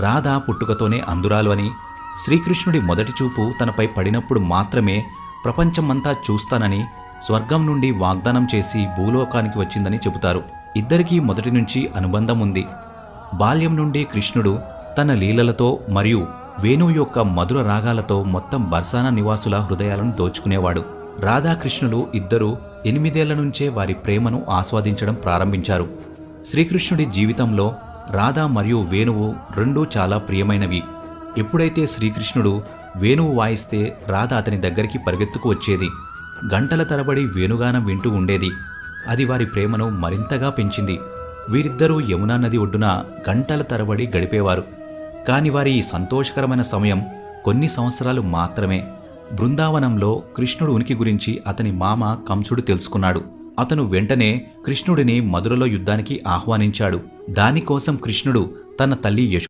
రాధ పుట్టుకతోనే అందురాలు అని శ్రీకృష్ణుడి మొదటి చూపు తనపై పడినప్పుడు మాత్రమే ప్రపంచమంతా చూస్తానని స్వర్గం నుండి వాగ్దానం చేసి భూలోకానికి వచ్చిందని చెబుతారు. ఇద్దరికీ మొదటి నుంచి అనుబంధం ఉంది. బాల్యం నుండి కృష్ణుడు తన లీలలతో మరియు వేణువు యొక్క మధుర రాగాలతో మొత్తం బర్సానా నివాసుల హృదయాలను దోచుకునేవాడు. రాధాకృష్ణులు ఇద్దరూ ఎనిమిదేళ్ళ నుంచే వారి ప్రేమను ఆస్వాదించడం ప్రారంభించారు. శ్రీకృష్ణుడి జీవితంలో రాధా మరియు వేణువు రెండూ చాలా ప్రియమైనవి. ఎప్పుడైతే శ్రీకృష్ణుడు వేణువు వాయిస్తే రాధ అతని దగ్గరికి పరిగెత్తుకు వచ్చేది. గంటల తరబడి వేణుగానం వింటూ ఉండేది. అది వారి ప్రేమను మరింతగా పెంచింది. వీరిద్దరూ యమునా నది ఒడ్డున గంటల తరబడి గడిపేవారు. కాని వారి ఈ సంతోషకరమైన సమయం కొన్ని సంవత్సరాలు మాత్రమే. బృందావనంలో కృష్ణుడు ఉనికి గురించి అతని మామ కంసుడు తెలుసుకున్నాడు. అతను వెంటనే కృష్ణుడిని మధురలో యుద్ధానికి ఆహ్వానించాడు. దానికోసం కృష్ణుడు తన తల్లి యశో